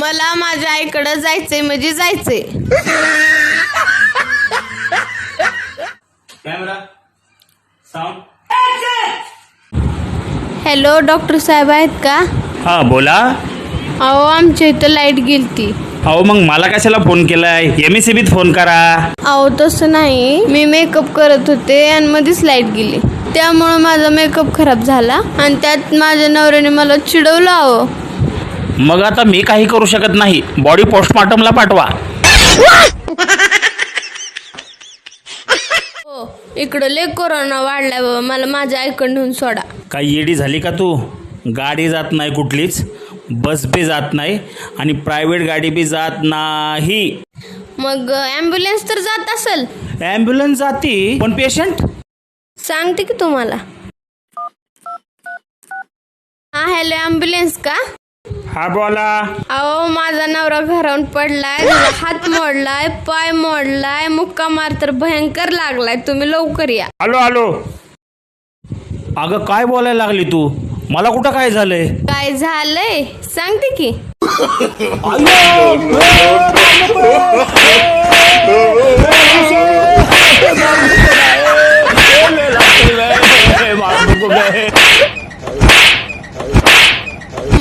मला माझ्या आईकडं जायचंय म्हणजे जायचंय. कॅमेरा साऊंड हॅलो डॉक्टर साहेब आहेत का? हा बोला. अहो आमच्या इथं लाइट गेलती. अहो मग मला कशाला फोन केलाय? एम एस फोन करा. अहो तसं नाही. मी मेकअप करत होते आणि मध्येच लाइट गेली. त्यामुळं माझा मेकअप खराब झाला आणि त्यात माझ्या नवऱ्याने मला चिडवलं अहो. मग आता मी काही करू शकत नाही. बॉडी पोस्टमॉर्टमला पाठवा. हो इकडं लय कोरोना वाढलाय बाबा. मला माझ्या आईकडं नेऊन सोडा. काही येडी झाली का तू? गाडी जात नाही कुठलीच. बस बी जात नाही आणि प्रायव्हेट गाडी बी जात नाही. मग ॲम्ब्युलन्स तर जात असेल. ॲम्ब्युलन्स जाती पण पेशंट सांगते की तुम्हाला. हा हॅलो ॲम्ब्युलन्स का? हा बोला. अहो माझा नवरा घरावून पडलाय हात मोडलाय पाय मोडलाय मुक्का मार तर भयंकर लागलाय. तुम्ही लवकर या. आलो आलो अगं काय बोलायला लागली तू? मला कुठं काय झालंय? काय झालंय? सांगते की.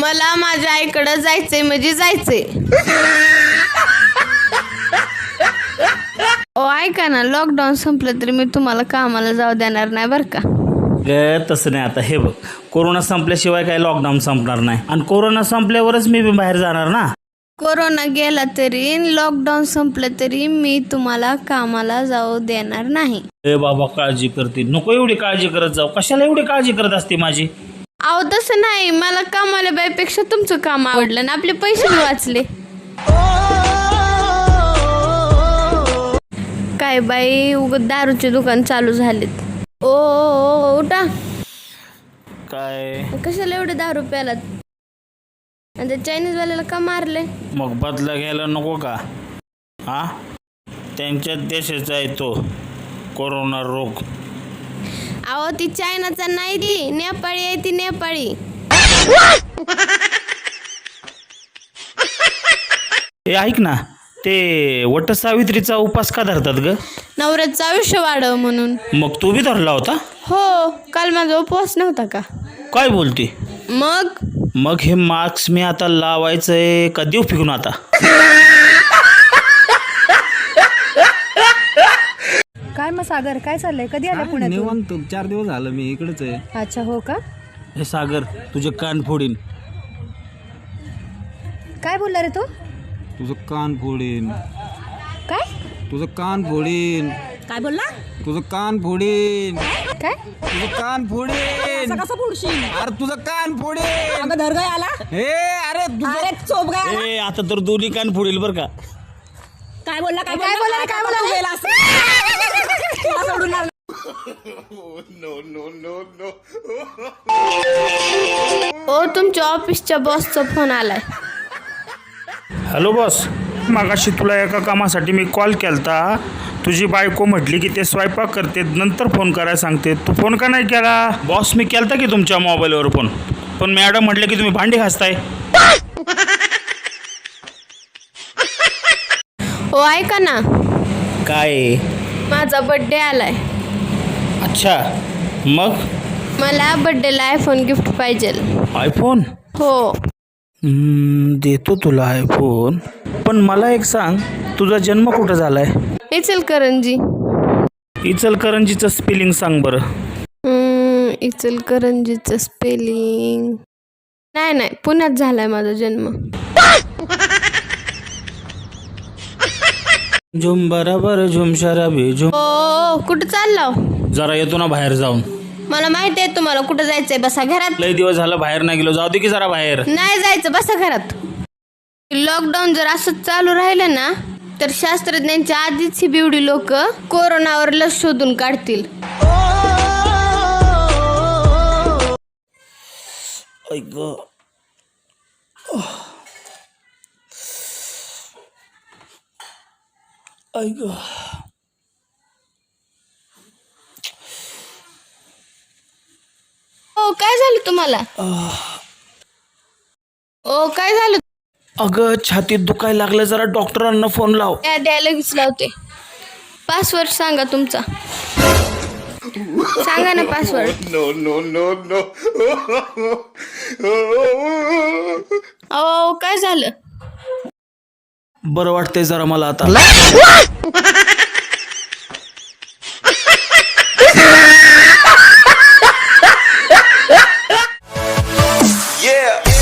मला माझ्या आईकडं जायचंय म्हणजे जायचंय. ओ ऐका ना लॉकडाऊन संपलं तरी मी तुम्हाला कामाला जाऊ देणार नाही बरं का? तसं नाही आता हे बघ. कोरोना संपल्याशिवाय काय लॉकडाऊन संपणार नाही. आणि कोरोना संपल्यावरच मी बी बाहेर जाणार ना. कोरोना गेला तरी लॉकडाऊन संपलं तरी मी तुम्हाला कामाला जाऊ देणार नाही. ए बाबा काळजी करते. नको एवढी काळजी करत जाऊ. कशाला एवढी काळजी करत असते माझी? अहो तसं नाही. मला कामाला बाईपेक्षा तुमचं काम आवडलं ना आपले पैसे बी वाचले. काय बाई उग दारूचे दुकान चालू झालेत. ओ, उठा. काय? कशाला एवढे दारू प्यालात आणि त्या चायनीज वाल्याला का मारले? मग बदला घ्यायला नको का? हा? त्यांच्याच देशाचा आहे तो. कोरोना रोग. अहो ती चायनाचा नाही ती. नेपाळी आहे ती नेपाळी. ए ऐक ना. ते वट सावित्रीचा उपास का धरतात ग? नवऱ्याचं आयुष्य वाढव म्हणून. मग तू बी धरला होता? हो काल माझा उपवास नव्हता का? काय बोलते? मग? मग हे मास्क मी आता लावायचंय का देऊ फिकून आता? काय मग सागर काय चाललंय? कधी आला पुण्यात निवांत चार दिवस झालं मी इकडेच आहे. अच्छा हो का? हे सागर तुझे कान फोडीन. काय बोलला रे तू? तुझं कान फोडीन. काय? तुझं कान फोडीन. काय बोलला? तुझं कान फोडीन. काय? तुझं कान फोडीन. कसं पुढशील अरे तुझं कान फोडीन. अगं धरगाय आला. हे अरे तुझं अरे चोप गाय ए आता तर दोन्ही कान फोडील बरं का? काय बोलला काय काय बोलला रे, काय बोलला तुला सोडून लावलं. ओ तुमच्या ऑफिसच्या बॉसचा फोन आलाय. Hello boss. मागाशी तुला एका कामासाठी मी कॉल केलता. तुझी बायको म्हटली की ते स्वयंपाक करते नंतर फोन करायला सांगते. तू फोन का नाही केला? बॉस मी केलता की तुमच्या मोबाईलवर फोन. पण मॅडम म्हटलं की तुम्ही भांडी घासताय. ओ ऐका ना. काय? माझा बर्थडे आलाय. अच्छा. मग? मला बर्थडेला आयफोन गिफ्ट पाहिजे आयफोन हो. हम्म, देतो तुला आयफोन पण मला एक सांग तुझा जन्म कुठं झालाय? इचलकरंजी. इचलकरंजीचं स्पेलिंग सांग बरं. हम्म, इचलकरंजीचं स्पेलिंग नाही नाही पुण्यात झालाय माझा जन्म. झुम बराबर झुम शराबी झुम ओ कुठं चाललो? जरा येतो ना बाहेर जाऊन. मला माहिती आहे तुम्हाला कुठं जायचंय बसा घरात. लय दिवस झालं बाहेर नाही गेलो. जाऊ दे की जरा बाहेर. नाही जायचं बसा घरात. लॉकडाऊन जर असंच चालू राहिलं ना तर शास्त्रज्ञांच्या आधीच ही बिवडी लोक कोरोनावर लस शोधून काढतील. हो काय झालं तुम्हाला? ओ काय झालं अगं छातीत दुखायला लागलं जरा डॉक्टरांना फोन लाव. त्या द्यायला विचलावते. पासवर्ड सांगा तुमचा. सांगा ना password no no no no. अहो काय झालं? बरं वाटतंय जरा मला आता. Yeah.